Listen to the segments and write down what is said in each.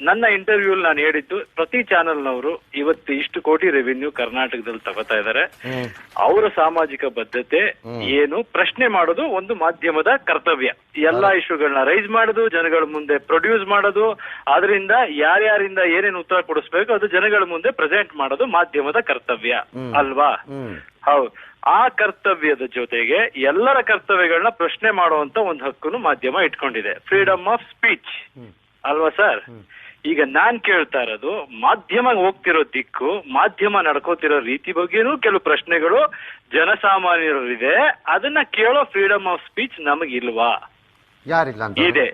ನನ್ನ ಇಂಟರ್ವ್ಯೂ ನಾನು ಹೇಳಿದ್ದು ಪ್ರತಿ ಚಾನೆಲ್ನವರು ಇವತ್ತು ಇಷ್ಟು ಕೋಟಿ ರೆವಿನ್ಯೂ ಕರ್ನಾಟಕದಲ್ಲಿ ತಗೋತಾ ಇದ್ದಾರೆ. ಅವರ ಸಾಮಾಜಿಕ ಬದ್ಧತೆ ಏನು ಪ್ರಶ್ನೆ ಮಾಡೋದು ಒಂದು ಮಾಧ್ಯಮದ ಕರ್ತವ್ಯ. ಎಲ್ಲಾ ಇಶ್ಯೂಗಳನ್ನ ರೈಸ್ ಮಾಡೋದು ಜನಗಳ ಮುಂದೆ ಪ್ರೊಡ್ಯೂಸ್ ಮಾಡೋದು ಅದರಿಂದ ಯಾರ್ಯಾರಿಂದ ಏನೇನು ಉತ್ತರ ಕೊಡಿಸ್ಬೇಕು ಅದು ಜನಗಳ ಮುಂದೆ ಪ್ರೆಸೆಂಟ್ ಮಾಡೋದು ಮಾಧ್ಯಮದ ಕರ್ತವ್ಯ. ಅಲ್ವಾ? ಹೌದು. ಆ ಕರ್ತವ್ಯದ ಜೊತೆಗೆ ಎಲ್ಲರ ಕರ್ತವ್ಯಗಳನ್ನ ಪ್ರಶ್ನೆ ಮಾಡುವಂತ ಒಂದು ಹಕ್ಕನ್ನು ಮಾಧ್ಯಮ ಇಟ್ಕೊಂಡಿದೆ. ಫ್ರೀಡಮ್ ಆಫ್ ಸ್ಪೀಚ್ ಅಲ್ವಾ ಸರ್? ಈಗ ನಾನ್ ಕೇಳ್ತಾ ಇರೋದು ಮಾಧ್ಯಮ ಹೋಗ್ತಿರೋ ದಿಕ್ಕು ಮಾಧ್ಯಮ ನಡ್ಕೋತಿರೋ ರೀತಿ ಬಗ್ಗೆನೂ ಕೆಲವು ಪ್ರಶ್ನೆಗಳು ಜನಸಾಮಾನ್ಯರಿದೆ ಅದನ್ನ ಕೇಳೋ ಫ್ರೀಡಮ್ ಆಫ್ ಸ್ಪೀಚ್ ನಮಗಿಲ್ವಾ? ಯಾರಿಲ್ಲ ಇದೆ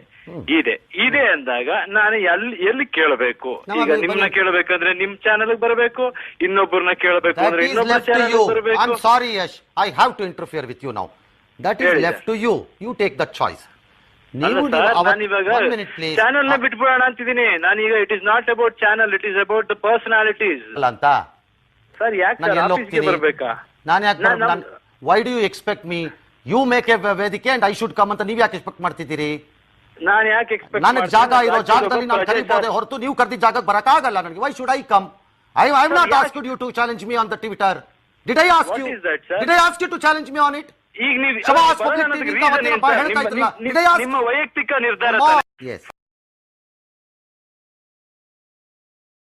ಇದೆ. ಇದೆ ಅಂದಾಗ ನಾನು ಎಲ್ಲಿ ಎಲ್ಲಿ ಕೇಳಬೇಕು? ಈಗ ನಿಮ್ನ. ಕೇಳಬೇಕಂದ್ರೆ ನಿಮ್ ಚಾನಲ್ ಬರಬೇಕು ಇನ್ನೊಬ್ಬರನ್ನ ಕೇಳಬೇಕು ಅಂದ್ರೆ ಇನ್ನೊಬ್ಬ ಇನ್ನೊಬ್ಬರ ಚಾನೆಲ್. ಬರಬೇಕು? Sorry Yash I have to interfere with you now that is left to you you take the choice ನೀವು ಚಾನಲ್ನ ಬಿಟ್ಬಿಡೋಣ ಅಂತಿದ್ದೀನಿ. ನಾನೀಗ it is not about channel it is about the personalities ಅಲ್ಲ ಅಂತ? ಸರ್ ಯಾಕೆ ನಾನು ಬರ್ಬೇಕಾ? ಯಾಕೆ why do you expect me you make a ವೇದಿಕೆ ಅಂಡ್ ಐ ಶುಡ್ ಕಮ್ ಅಂತ ನೀವು ಯಾಕೆ ಎಕ್ಸ್ಪೆಕ್ಟ್ ಮಾಡ್ತಿದ್ದೀರಿ? ನಾನು ಯಾಕೆ ಎಕ್ಸ್ಪೆಕ್ಟ್ ನನಗೆ ಜಾಗ ಇರೋ ಜಾಗದಲ್ಲಿ ನಾನು ಕರೀಬೋದೆ ಹೊರತು ನೀವು ಕರೆದಿದ್ದ ಜಾಗಕ್ಕೆ ಬರಕ್ಕಾಗಲ್ಲ ನನಗೆ. Why should I come I I not asked ask you to challenge me on the Twitter did I ask you? Did I ask you to challenge me on it ಈಗ ನೀವು ನಿಮ್ಮ-? ವೈಯಕ್ತಿಕ ನಿರ್ಧಾರ